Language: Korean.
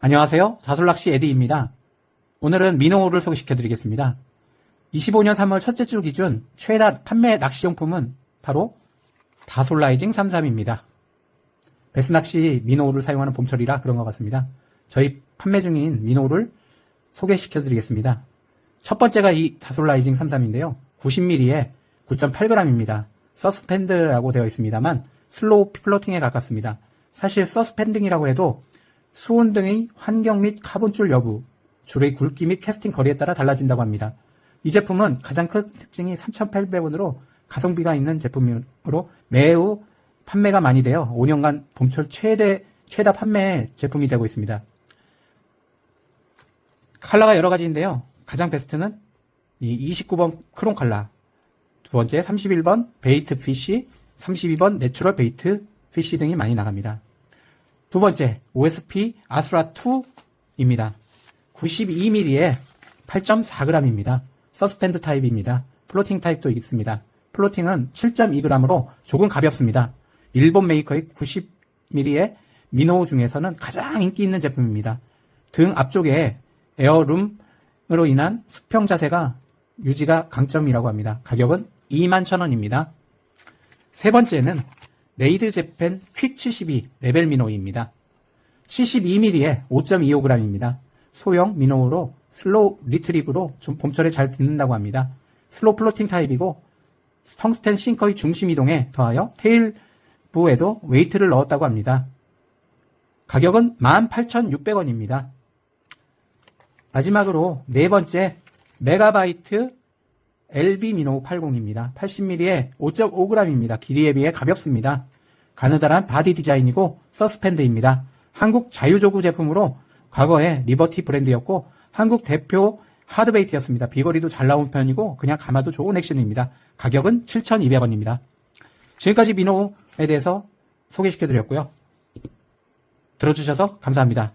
안녕하세요. 자솔낚시 에디입니다. 오늘은 미노를 소개시켜 드리겠습니다. 25년 3월 첫째 주 기준 최다 판매 낚시용품은 바로 다솔라이징 33입니다. 베스낚시 미노를 사용하는 봄철이라 그런 것 같습니다. 저희 판매 중인 미노를 소개시켜 드리겠습니다. 첫 번째가 이 다솔라이징 33인데요. 90mm에 9.8g입니다. 서스펜드라고 되어 있습니다만 슬로우 플로팅에 가깝습니다. 사실 서스펜딩이라고 해도 수온 등의 환경 및 카본줄 여부, 줄의 굵기 및 캐스팅 거리에 따라 달라진다고 합니다. 이 제품은 가장 큰 특징이 3,800원으로 가성비가 있는 제품으로 매우 판매가 많이 되어 5년간 봄철 최대 최다 판매 제품이 되고 있습니다. 컬러가 여러 가지인데요. 가장 베스트는 이 29번 크롬 컬러, 두 번째 31번 베이트 피쉬, 32번 내추럴 베이트 피쉬 등이 많이 나갑니다. 두 번째 OSP 아수라 2입니다. 92mm에 8.4g입니다. 서스펜드 타입입니다. 플로팅 타입도 있습니다. 플로팅은 7.2g으로 조금 가볍습니다. 일본 메이커의 90mm의 미노우 중에서는 가장 인기 있는 제품입니다. 등 앞쪽에 에어룸으로 인한 수평 자세가 유지가 강점이라고 합니다. 가격은 21,000원입니다. 세 번째는 레이드 재팬 퀵 72 레벨 미노이입니다. 72mm에 5.25g입니다. 소형 미노우로 슬로우 리트리브로 좀 봄철에 잘 듣는다고 합니다. 슬로우 플로팅 타입이고 텅스텐 싱커의 중심 이동에 더하여 테일부에도 웨이트를 넣었다고 합니다. 가격은 18,600원입니다. 마지막으로 네 번째 메가바이트 LB 미노 80입니다. 80mm에 5.5g입니다. 길이에 비해 가볍습니다. 가느다란 바디 디자인이고 서스펜드입니다. 한국 자유조구 제품으로 과거에 리버티 브랜드였고 한국 대표 하드베이트였습니다. 비거리도 잘 나온 편이고 그냥 감아도 좋은 액션입니다. 가격은 7,200원입니다. 지금까지 미노에 대해서 소개시켜드렸고요. 들어주셔서 감사합니다.